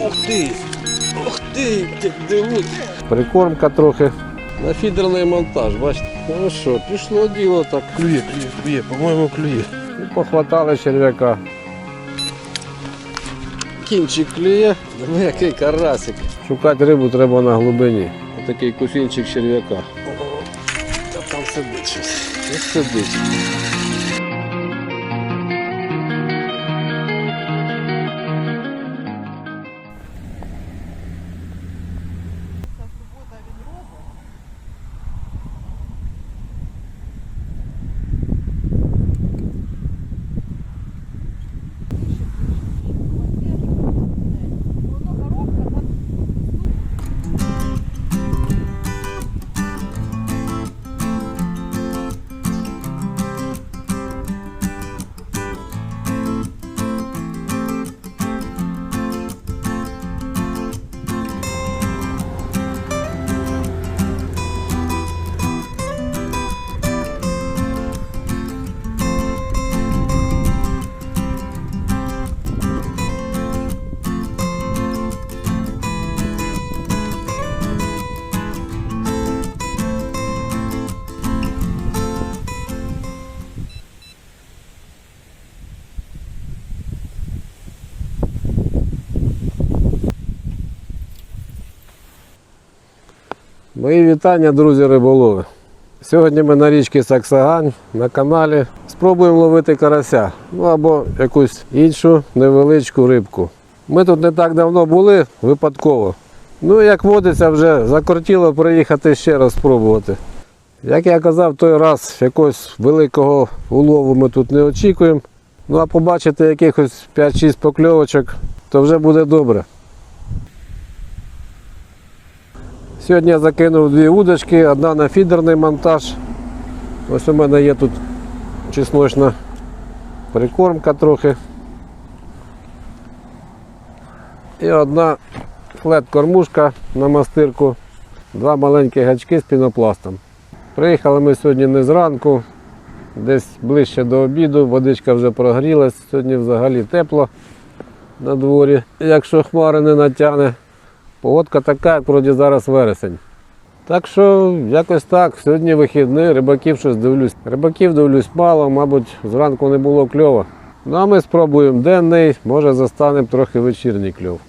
Ух ти! Ух ти! Дивись! Прикормка трохи. На фідерний монтаж, бачите? Ну що, пішло діло так. Клює, клює, клює, по-моєму, клює. І похватали черв'яка. Кінчик клює. Диви, який карасик. Шукати рибу треба на глибині. Такий кусінчик черв'яка. Та там сидить щось. Ось сидить. Мої вітання, друзі риболови. Сьогодні ми на річці Саксагань на каналі спробуємо ловити карася, ну або якусь іншу невеличку рибку. Ми тут не так давно були, випадково. Ну, як водиться, вже закортіло приїхати ще раз спробувати. Як я казав, той раз якогось великого улову ми тут не очікуємо. Ну а побачити якихось 5-6 покльовочок, то вже буде добре. Сьогодні я закинув дві удочки, одна на фідерний монтаж. Ось у мене є тут чесночна прикормка трохи. І одна флет-кормушка на мастирку, два маленькі гачки з пінопластом. Приїхали ми сьогодні не зранку, десь ближче до обіду, водичка вже прогрілась, сьогодні взагалі тепло на дворі, якщо хмари не натягне. Погодка така, як вроді зараз вересень. Так що якось так. Сьогодні вихідний, рибаків щось дивлюсь. Рибаків дивлюсь мало, мабуть, зранку не було кльова. Ну а ми спробуємо денний, може застанемо трохи вечірній кльов.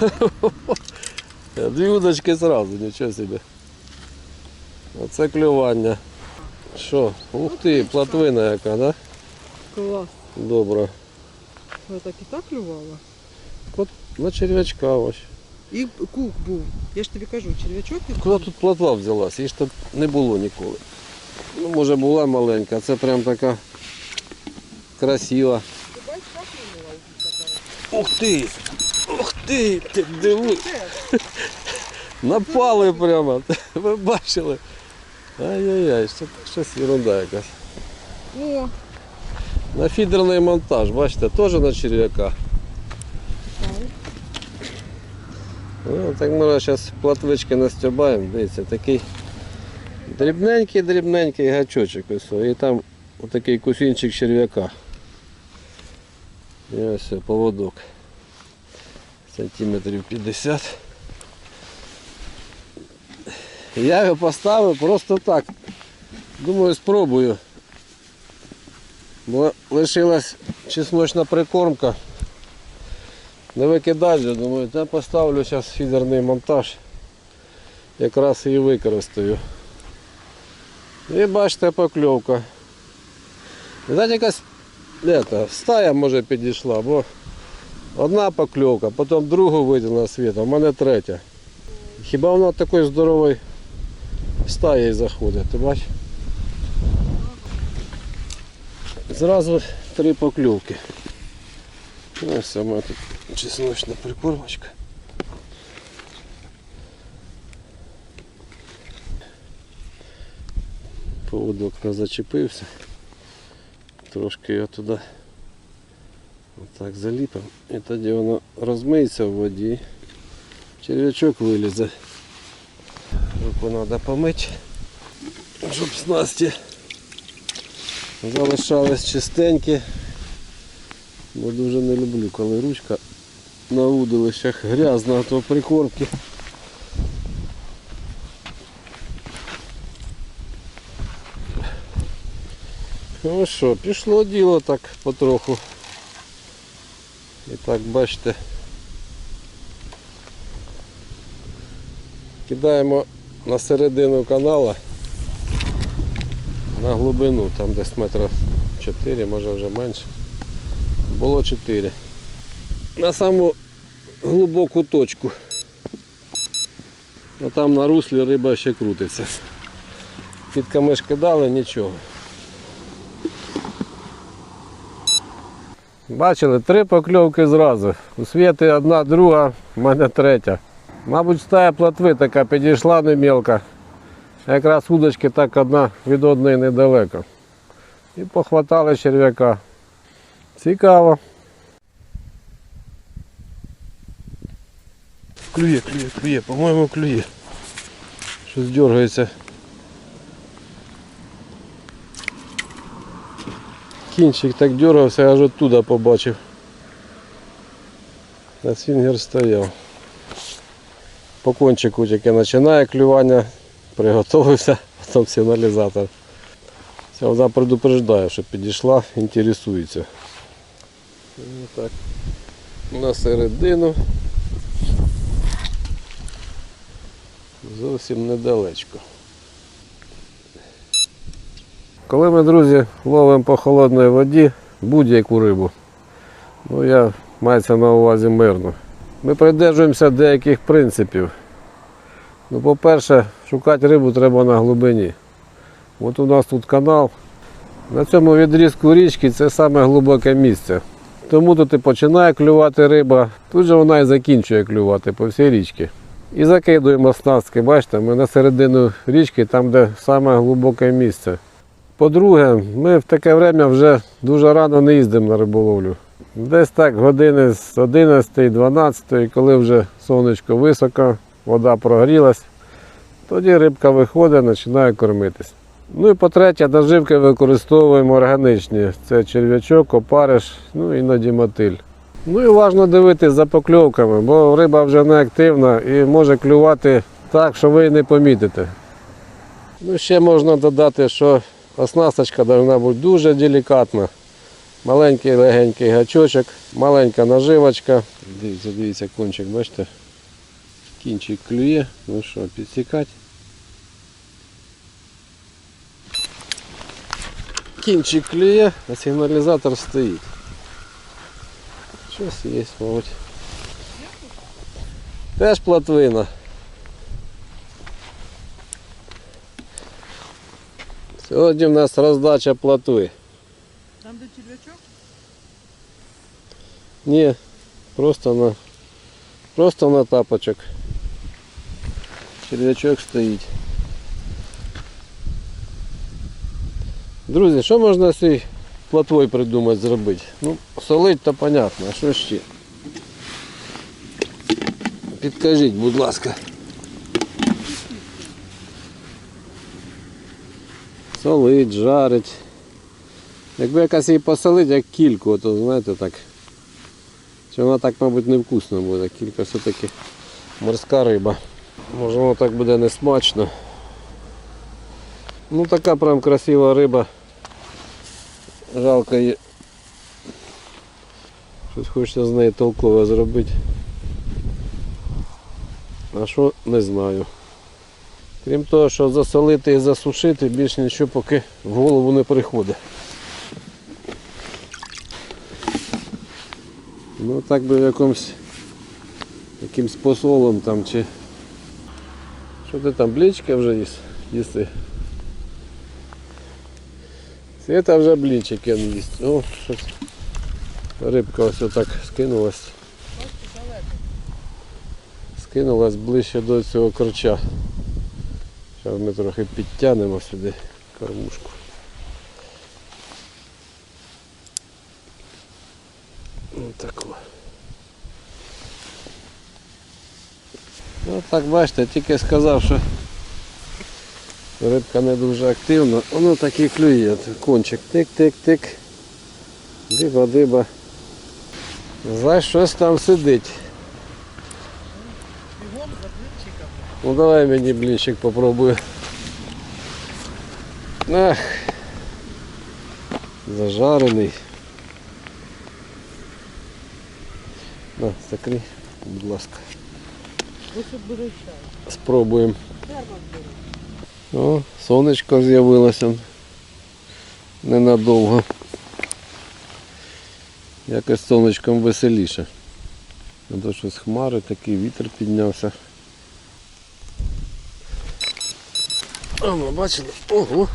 Дві удочки зразу, нічого собі. Оце клювання. Що? Ух ти, платвина яка, да? Клас. Добра. Ви так і так клювала? От на черв'ячка ось. І кук був. Я ж тобі кажу, черв'ячок і Куди тут платва взялась? Її ж тут не було ніколи. Ну, може була маленька, а це прям така красива. Ти бачиш, як клюнула Ух ти! Ух ти! Ти диви! Напали прямо. Ви бачили? Ай-яй-яй, щось ерунда якась. О, На фідерний монтаж, бачите, теж на черв'яка. Ну, так ми зараз платвички настюбаємо, дивіться, такий дрібненький-дрібненький гачочок. І там отакий кусінчик черв'яка. І ось поводок. Сантиметрів 50. Я його поставив просто так. Думаю, спробую. Бо лишилась чесночна прикормка. Не викидати же, думаю, та поставлю зараз фідерний монтаж. Якраз її використаю. І бачите покльовка. Знаєте, якась ета, стая може підійшла, бо одна покльовка, потім другу виділа світ, а в мене третя. Хіба вона такою здоровою стаєю заходить, ти бачиш? Зразу три покльовки. Ось саме тут чесночна прикормочка. Поводок не зачепився. Трошки його туди отак заліпимо. І тоді воно розмиється в воді. Черв'ячок вилізе. Руку треба помити, щоб снасті Залишались чистенькі. Бо дуже не люблю, коли ручка на удилищах грязна, а то прикормки. Ну що, пішло діло так потроху. І так бачите. Кидаємо на середину канала на глибину, там десь метра 4, може вже менше. Було 4. На саму глибоку точку. А там на руслі риба ще крутиться. Під камиш кидали, нічого. Бачили, три покльовки зразу. У світи одна, друга, в мене третя. Мабуть, стая плотви така підійшла не мілка. Якраз удочки так одна від одної недалеко. І похватали черв'яка. Цікаво. Клює, клює, клює, по-моєму клює. Щось дергається. Кінчик так дергався, аж оттуда побачив. На свінгер стояв. По кончику тільки починає клювання, приготовився, потім сигналізатор. Все, вона предупреждає, що підійшла, інтересується. Ну, так. На середину. Зовсім недалечко. Коли ми, друзі, ловимо по холодній воді будь-яку рибу, ну я мається на увазі мирно. Ми придержуємося деяких принципів. Ну, по-перше, шукати рибу треба на глибині. От у нас тут канал. На цьому відрізку річки це саме глибоке місце. Тому тут і починає клювати риба, тут же вона і закінчує клювати по всій річці. І закидуємо снастки, бачите, ми на середину річки, там де саме глибоке місце. По-друге, ми в таке время вже дуже рано не їздимо на риболовлю. Десь так години з 11-12, коли вже сонечко високо, вода прогрілась, тоді рибка виходить, починає кормитись. Ну і по-третє, наживки використовуємо органічні. Це черв'ячок, опариш, ну іноді мотиль. Ну і важливо дивитись за покльовками, бо риба вже не активна і може клювати так, що ви і не помітите. Ну, ще можна додати, що оснасточка повинна бути дуже делікатна. Маленький легенький гачочок, маленька наживочка. Дивіться, дивіться, кончик, бачите? Кінчик клює. Ну що, підсікати. Кінчик клює, а сигналізатор стоїть. Щось є, мабуть. Теж плотвина. Сьогодні в нас роздача плотви. Там де червячок? Ні, просто на просто на тапочок. Черв'ячок стоїть. Друзі, що можна з цією плотвою придумати зробити? Ну, солить то понятно, а що ще? Підкажіть, будь ласка. Солить, жарить. Якби якась її посолить, як кільку, то знаєте так. Чи вона так, мабуть, невкусно буде. Кілька все-таки морська риба. Може воно так буде не смачно. Ну така прям красива риба. Жалко її. Щось хочеться з неї толкове зробити. А що не знаю. Крім того, що засолити і засушити, більш нічого поки в голову не приходить. Ну так би в якомусь якимсь посолом там чи. Що ти там, блічка вже їс, їсти? Світа вже блінчики не їсть. О, щось. Рибка ось отак скинулась. Скинулась ближче до цього корча. Зараз ми трохи підтягнемо сюди кормушку. Ось так. о. Ну так бачите, тільки сказав, що рибка не дуже активна. Воно так і клює. Кончик тик-тик-тик. Диба-диба. За щось там сидить. Ну давай мені блінчик попробую. Ах. Зажарений. На, закрий, будь ласка. Спробуємо. О, сонечко з'явилося. Ненадовго. Якось сонечком веселіше. А то щось хмари, такий вітер піднявся. А, ми бачили? Ого!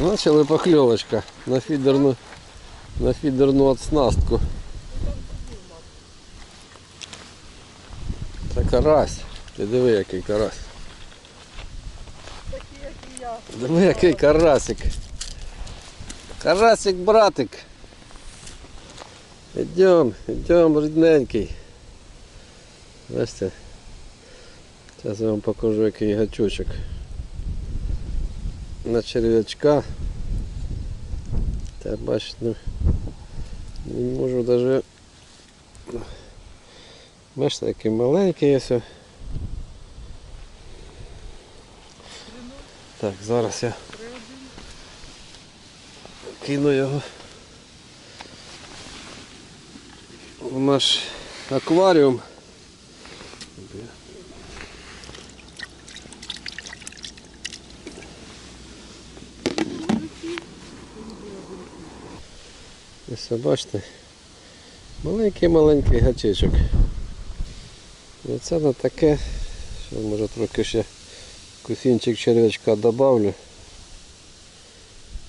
Почали покльовочка на фідерну, на фідерну оснастку. Це карась. Ти диви, який карась. Диви, який карасик. Карасик, братик. Идем, идем, рідненький. Бачите? Зараз я вам покажу, який гачочок. На черв'ячка. Та бачите, ну, не можу даже. Бачите, який маленький ось. Так, зараз я кину його в наш акваріум. Ось бачите, маленький-маленький гачечок. Це на таке, що може трохи ще кусінчик черв'ячка добавлю.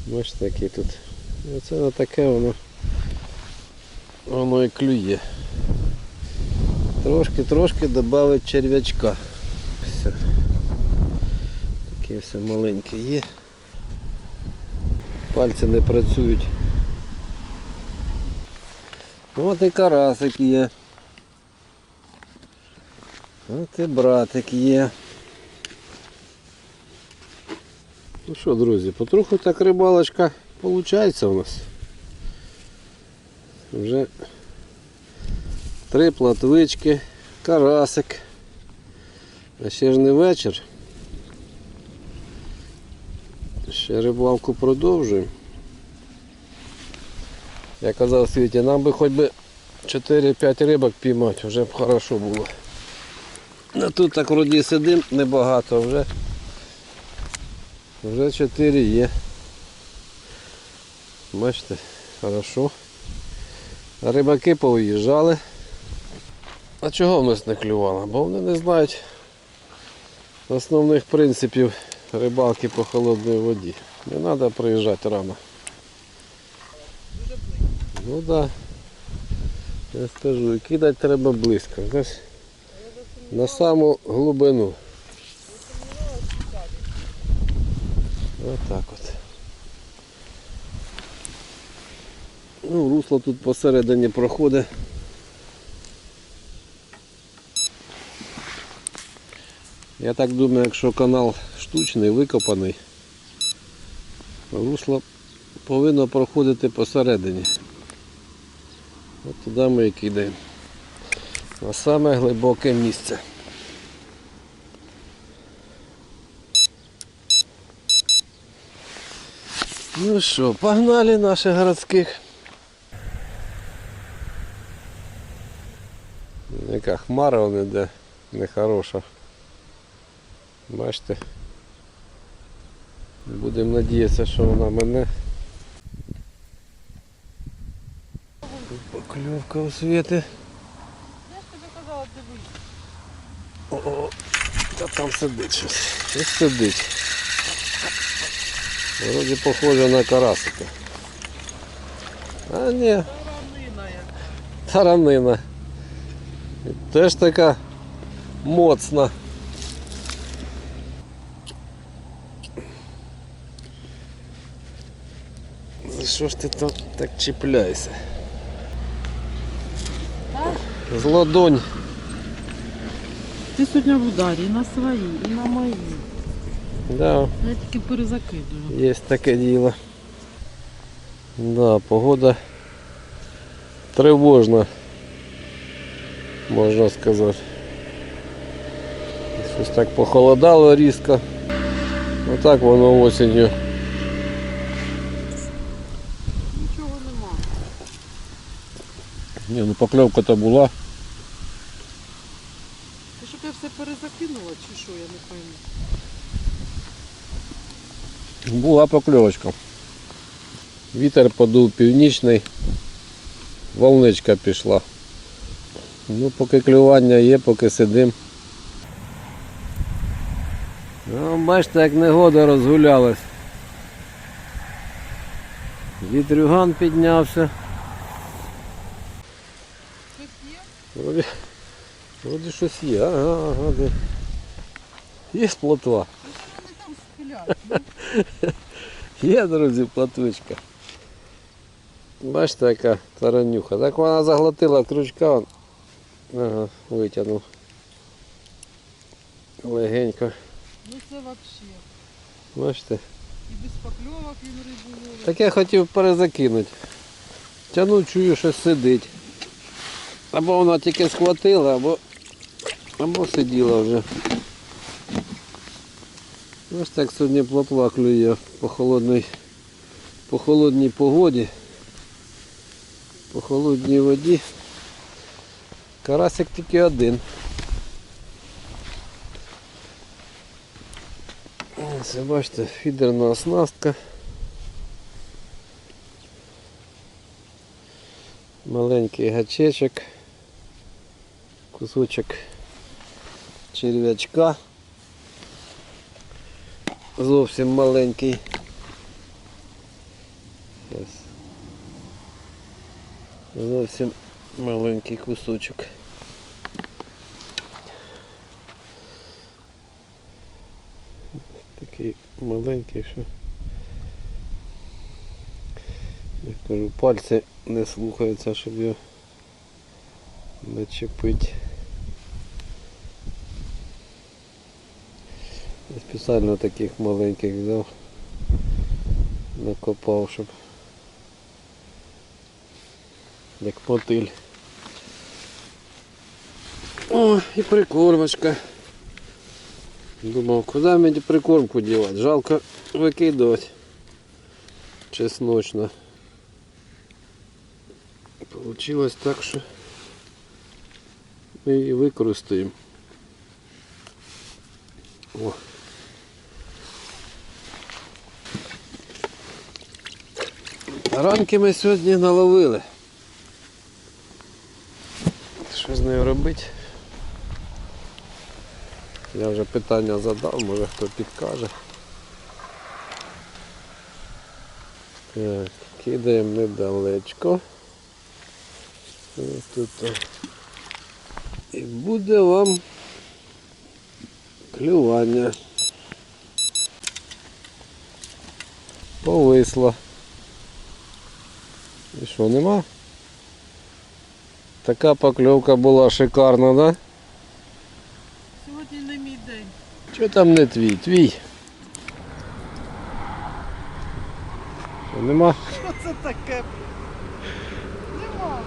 Бачите, який тут. Оце на таке воно воно і клює. Трошки-трошки додати черв'ячка. Все. Такі все маленькі є. Пальці не працюють. От і карасик є. От і братик є. Ну що, друзі, потроху так рибалочка виходить у нас. Вже три платвички, карасик. А ще ж не вечір. Ще рибалку продовжуємо. Я казав Світі, нам би хоч би 4-5 рибок піймати, вже б хорошо було. А тут так вроді сидим небагато, вже вже 4 є. Бачите, хорошо. Рибаки повиїжджали. А чого в нас не клювало? Бо вони не знають основних принципів рибалки по холодній воді. Не треба приїжджати рано. Ну так. Да. Я скажу, кидати треба близько. Знаєш, на саму глибину. Отак от. Ну, русло тут посередині проходить. Я так думаю, якщо канал штучний, викопаний, русло повинно проходити посередині. От туди ми і кидаємо. На саме глибоке місце. Ну що, погнали наших городських. Яка хмара вон іде нехороша. Бачите. Будемо надіятися, що вона мене. Покльовка у світи. Я ж тобі казала, дивись. О, та там сидить щось. Щось сидить. Вроді похоже на карасика. А ні, Таранина як. таранина. І Теж така моцна. За що ж ти там так чіпляєшся? З ладонь. Ти сьогодні в ударі і на свої, і на мої. Да, Я тільки перезакидую. Є таке діло. Да, погода тривожна, можна сказати. Щось так похолодало різко. Отак воно осінню. Нічого нема. Ні, ну покльовка то була. Ти щоб я все перезакинула чи що, я не пойму. Була покльовочка. Вітер подув північний, волничка пішла. Ну, поки клювання є, поки сидим. Ну, бачите, як негода розгулялась. Вітрюган піднявся. Вроді щось є. Ага, ага. Є плотва. Ну що вони там сплять? Є, друзі, платвичка. Бачите, яка таранюха. Так вона заглотила крючка. Ага, витягнув. Легенько. Ну це взагалі. Бачите? І без покльовок він рибу ловить. Так я хотів перезакинути. Тяну, чую, що сидить. Або вона тільки схватила, або, або сиділа вже. Ось так сьогодні плотва клює по холодній, по холодній погоді, по холодній воді. Карасик тільки один. Це бачите, фідерна оснастка. маленький гачечок, кусочок черв'ячка. Зовсім маленький. Щас. Зовсім маленький кусочок. Такий маленький, що я кажу, пальці не слухаються, щоб його не чепити. Я спеціально таких маленьких взяв, накопав, щоб як мотиль. О, і прикормочка. Думав, куди мені прикормку дівати? Жалко викидувати. Чесночно. Получилось так, що ми її використаємо. О. Ранки ми сьогодні наловили. Що з нею робити? Я вже питання задав, може хто підкаже. Так, кидаємо недалечко. Тут. І буде вам клювання. Повисло. І що, нема? Така покльовка була шикарна, да? Сьогодні не мій день. Що там не твій? Твій. Що, нема? Що це таке? Нема.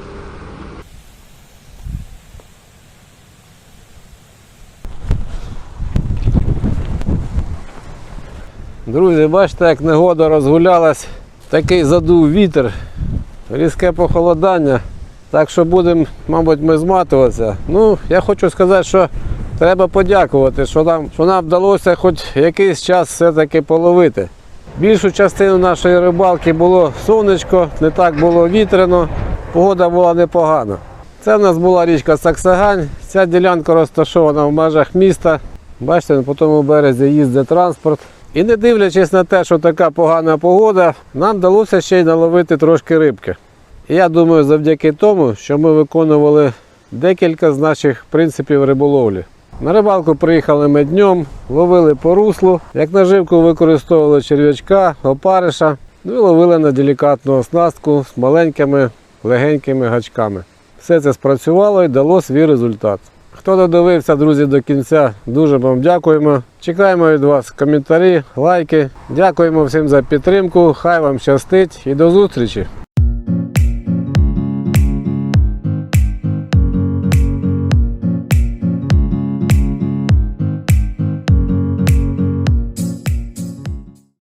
Друзі, бачите, як негода розгулялась, такий задув вітер, різке похолодання. Так що будемо, мабуть, ми зматуватися. Ну, я хочу сказати, що треба подякувати, що нам, що нам вдалося хоч якийсь час все-таки половити. Більшу частину нашої рибалки було сонечко, не так було вітряно, погода була непогана. Це в нас була річка Саксагань. Ця ділянка розташована в межах міста. Бачите, по тому березі їздить транспорт. І не дивлячись на те, що така погана погода, нам вдалося ще й наловити трошки рибки. Я думаю, завдяки тому, що ми виконували декілька з наших принципів риболовлі. На рибалку приїхали ми днем, ловили по руслу, як наживку використовували черв'ячка, опариша, ну і ловили на делікатну оснастку з маленькими легенькими гачками. Все це спрацювало і дало свій результат. Хто додивився, друзі, до кінця, дуже вам дякуємо. Чекаємо від вас коментарі, лайки. Дякуємо всім за підтримку. Хай вам щастить і до зустрічі!